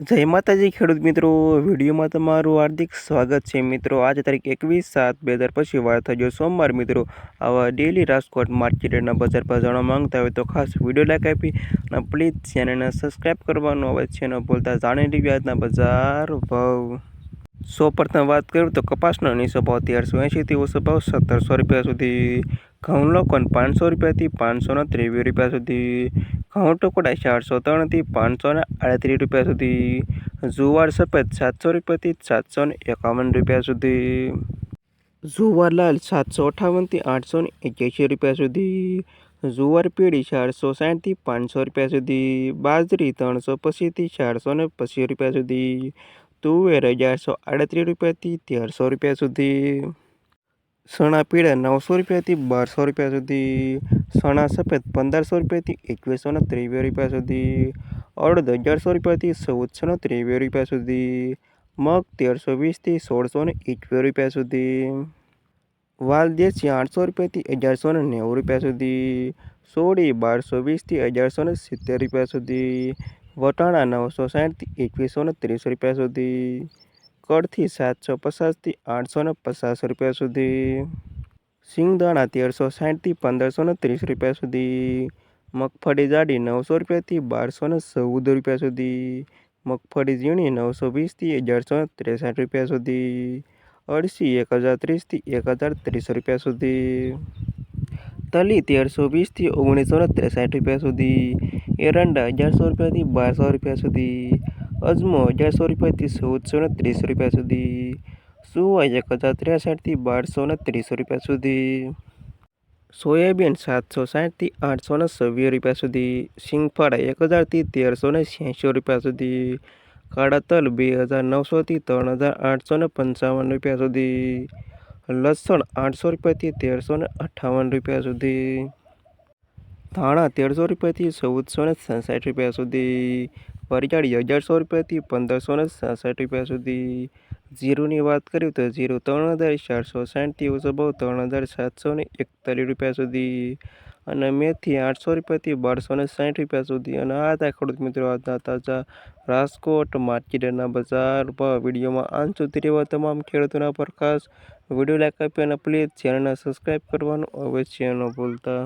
જય માતાજી ખેડૂત મિત્રો. વિડીયોમાં તમારું હાર્દિક સ્વાગત છે મિત્રો. આજે તારીખ એકવીસ સાત બે હજાર પછી વાર થયો સોમવાર મિત્રો. આવા ડેલી રાજકોટ માર્કેટના બજાર પર જાણવા માંગતા હોય તો ખાસ વીડિયો લાઈક આપી અને પ્લીઝ ચેનલને સબસ્ક્રાઈબ કરવાનું છે ન બોલતા જાણી લઈએ આજના બજાર ભાવ. સો પ્રથમ વાત કરું તો કપાસનો નીચો ભાવ તેરસો એંશીથી ઓછો ભાવ સત્તરસો રૂપિયા સુધી ઘઉં લોકોને પાંચસો રૂપિયાથી પાંચસો ને ત્રેવીસ રૂપિયા સુધી ઘઉં ટુકડા ચારસો ત્રણથી પાંચસો ને આડત્રીસ રૂપિયા સુધી. જુવાર સફેદ સાતસો રૂપિયાથી સાતસો ને એકાવન રૂપિયા સુધી. જુવાર લાલ સાતસો અઠાવનથી આઠસો ને એક્યાસી રૂપિયા સુધી. જુવાર પીળી ચારસો સાઠથી પાંચસો રૂપિયા સુધી. બાજરી ત્રણસો પચીસથી ચારસો ને પચીસ રૂપિયા સુધી. તુવેર અગિયારસો આડત્રીસ રૂપિયાથી તેરસો રૂપિયા સુધી. સણા પીળા નવસો રૂપિયાથી બારસો રૂપિયા સુધી. સણા સફેદ પંદરસો રૂપિયાથી એકવીસો ને ત્રેવીસ રૂપિયા સુધી અડદ અગિયારસો રૂપિયાથી ચૌદસો ને ત્રેવીસ રૂપિયા સુધી, મગ તેરસો વીસથી સોળસોને એકવીસ રૂપિયા સુધી, વાલ દેશી આઠસો રૂપિયાથી અગિયારસો ને નેવું રૂપિયા સુધી સોળી બારસો વીસથી અગિયારસો ને સિત્તેર રૂપિયા સુધી, વટાણા નવસો સાઠથી એકવીસો ને ત્રીસ રૂપિયા સુધી કડથી સાતસો પચાસથી આઠસો ને પચાસ રૂપિયા સુધી. સિંગદાણા તેરસો સાઠથી પંદરસો ને ત્રીસ રૂપિયા સુધી. મગફળી જાડી નવસો રૂપિયાથી બારસો ને ચૌદ રૂપિયા સુધી. મગફળી ઝીણી નવસો વીસથી અગિયારસો ત્રેસઠ રૂપિયા સુધી. અળસી એક હજાર ત્રીસથી એક હજાર ત્રીસ રૂપિયા સુધી. તલી તેરસો વીસથી ઓગણીસો ને ત્રેસઠ રૂપિયા સુધી. એરંડા અગિયારસો રૂપિયાથી બારસો રૂપિયા સુધી. અજમો અગિયારસો રૂપિયાથી ચૌદસો ને ત્રીસ રૂપિયા સુધી. સુવાઈ એક હજાર ત્રેસઠથી બારસો ને ત્રીસો રૂપિયા સુધી. સોયાબીન સાતસો સાઠથી આઠસો ને છવ્વીસ રૂપિયા સુધી. સિંગફાળા એક હજારથી તેરસો ને છ્યાસી રૂપિયા સુધી. કાળા તલ બે હજાર નવસોથી ત્રણ હજાર આઠસો ને પંચાવન રૂપિયા સુધી. લસણ આઠસો રૂપિયાથી તેરસો ને અઠ્ઠાવન રૂપિયા સુધી. ધાણા તેરસો રૂપિયાથી ચૌદસો ને સડસઠ રૂપિયા સુધી. વરિયાળી અગિયારસો રૂપિયાથી પંદરસો ને છાસઠ રૂપિયા સુધી. ઝીરોની વાત કરીએ તો ઝીરો ત્રણ હજાર ચારસો સાઠથી ઓછો ભાવ ત્રણ હજાર સાતસો ને એકતાલીસ રૂપિયા સુધી. અને મેથી આઠસો રૂપિયાથી બારસો ને સાઠ રૂપિયા સુધી. અને આ હતા ખેડૂત મિત્રો આજના તાજા રાજકોટ માર્કેટના બજાર પર વિડીયોમાં. આમ સુધી રહેવા તમામ ખેડૂતોના પર ખાસ વીડિયો લાઈક આપી અને પ્લીઝ ચેનલને સબસ્ક્રાઈબ કરવાનું અવશ્ય ન ભૂલતા.